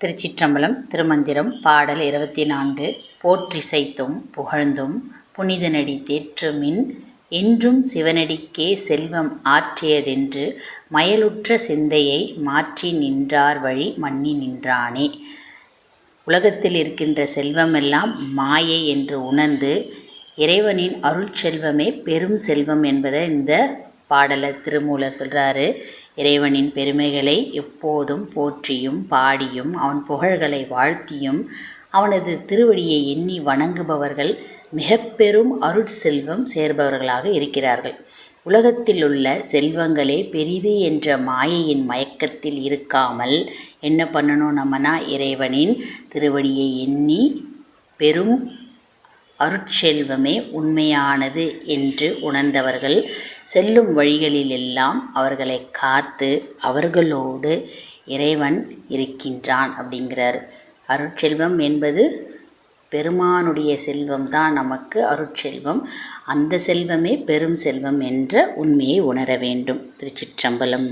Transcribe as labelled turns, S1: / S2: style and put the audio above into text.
S1: திருச்சிற்றம்பலம் திருமந்திரம் பாடல் இருபத்தி நான்கு போற்றிசைத்தும் புகழ்ந்தும் புனிதனடி தேற்றுமின் என்றும் சிவனடிக்கே செல்வம் ஆற்றியதென்று மயலுற்ற சிந்தையை மாற்றி நின்றார் வழி மன்னி நின்றானே. உலகத்தில் இருக்கின்ற செல்வமெல்லாம் மாயை என்று உணர்ந்து இறைவனின் அருட்செல்வமே பெரும் செல்வம் என்பதை இந்த பாடலை திருமூலர் சொல்கிறாரு இறைவனின் பெருமைகளை எப்போதும் போற்றியும் பாடியும் அவன் புகழ்களை வாழ்த்தியும் அவனது திருவடியை எண்ணி வணங்குபவர்கள் மிக பெரும் அருட்செல்வம் சேர்பவர்களாக இருக்கிறார்கள். உலகத்தில் உள்ள செல்வங்களே பெரிது என்ற மாயையின் மயக்கத்தில் இருக்காமல் என்ன பண்ணணும் நம்மனா? இறைவனின் திருவடியை எண்ணி பெரும் அருட்செல்வமே உண்மையானது என்று உணர்ந்தவர்கள் செல்லும் வழிகளிலெல்லாம் அவர்களை காத்து அவர்களோடு இறைவன் இருக்கின்றான் அப்படிங்கிறார். அருட்செல்வம் என்பது பெருமானுடைய செல்வம் தான் நமக்கு அருட்செல்வம். அந்த செல்வமே பெரும் செல்வம் என்ற உண்மையை உணர வேண்டும். திருச்சிற்றம்பலம்.